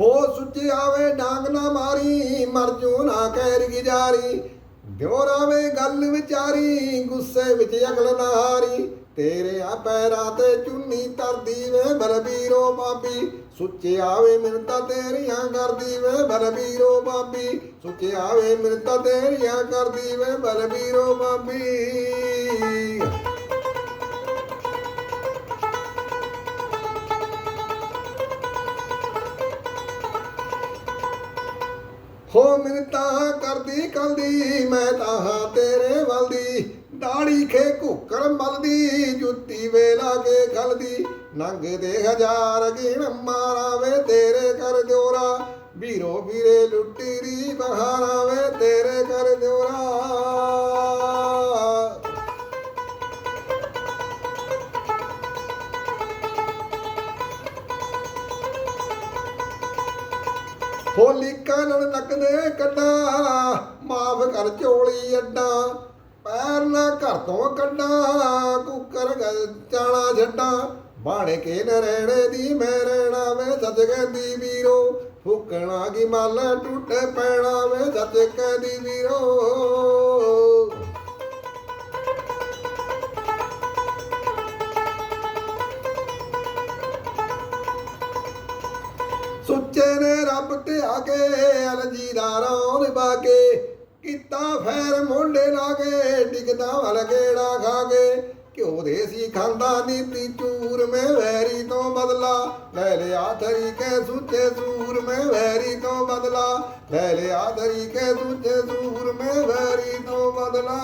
ਹੋ ਸੁੱਚੇ ਆਵੇ, ਡਾਂਗ ਨਾ ਮਾਰੀ, ਮਰ ਜੂ ਨਾ ਕਹਿਰ ਗਿਜਾਰੀ। ਦਿਉਰਾਵੇ ਗੱਲ ਵਿਚਾਰੀ, ਗੁੱਸੇ ਵਿੱਚ ਅਗਲ ਨਾ ਹਾਰੀ। ਤੇਰੇ ਆ ਪੈਰਾਂ ਤੇ ਚੁੰਨੀ ਤਰਦੀ ਵੇ, ਬਲਬੀਰੋ ਬਾਬੀ ਸੁੱਚੇ ਆਵੇ ਮਿੰਤਾ ਤੇਰੀਆਂ ਕਰਦੀ ਵੇ, ਬਲਬੀਰੋ ਬਾਬੀ ਸੁੱਚੇ ਆਵੇ ਮਿੰਤਾ ਤੇਰੀਆਂ ਕਰਦੀ ਵੇ, ਬਲਬੀਰੋ ਬਾਬੀ ਹੋ ਮਿੰਤਾ ਕਰਦੀ ਕਲਦੀ, ਮੈਂ ਤਾਂ ਹਾਂ ਤੇਰੇ ਵੱਲ ਦੀ ਦਾੜੀ ਖੇ ਘੁੱਕਰ ਮਲਦੀ, ਜੁੱਤੀ ਵੇਲਾ ਕੇ ਖਲਦੀ। ਨੰਗਦੇ ਹਜ਼ਾਰ ਗਿਣ ਮਾਰਾ ਵੇ ਤੇਰੇ ਕਰ ਦਿਓਰਾ ਵੀਰੋ ਵੀਰੇ ਲੁੱਟੀ ਰੀ ਬਹਾਰਾ ਵੇ ਹੋਲੀ ਕਾਨਣ ਨੱਕਦੇ ਕੱਢਾ, ਮਾਫ ਕਰ ਚੋਲੀ ਅੱਡਾ, ਪੈਰ ਨਾ ਘਰ ਤੋਂ ਕੱਢਾ, ਕੁੱਕਰ ਗਲ ਚਾਣਾ ਛੱਡਾ। ਬਾਣੇ ਕੇ ਨਰੇਣੇ ਦੀ, ਮੈਂ ਰਹਿਣਾ ਵੇ ਸੱਚ ਕਹਿੰਦੀ ਵੀਰੋ, ਫੁੱਕਣਾ ਕੀ ਮੱਲ ਟੁੱਟੇ ਪੈਣਾ ਵੇ ਸੱਚ ਕਹਿੰਦੀ ਵੀਰੋ। ਸੁੱਚੇ ਨੇ ਰੱਬ ਤੇ ਕੇ, ਅਲਜੀ ਦਾ ਰੌਂ ਨਿਭਾ ਕੀਤਾ ਫੈਰ ਮੋਢੇ ਲਾ ਡਿਗਦਾ ਵਲ ਗੇੜਾ ਖਾ ਕੇ। ਘਿਓ ਦੇ ਸੀ ਖਾਂਦਾ ਨੀਤੀ ਚੂਰ, ਮੈਂ ਵੈਰੀ ਤੋਂ ਬਦਲਾ ਲੈ ਲਿਆ ਤਰੀਕੇ ਸੁੱਚੇ ਸੂਰ, ਮੈਂ ਵੈਰੀ ਤੋਂ ਬਦਲਾ ਲੈ ਲਿਆ ਤਰੀਕੇ ਸੁੱਚੇ ਸੂਰ, ਮੈਂ ਵੈਰੀ ਤੋਂ ਬਦਲਾ।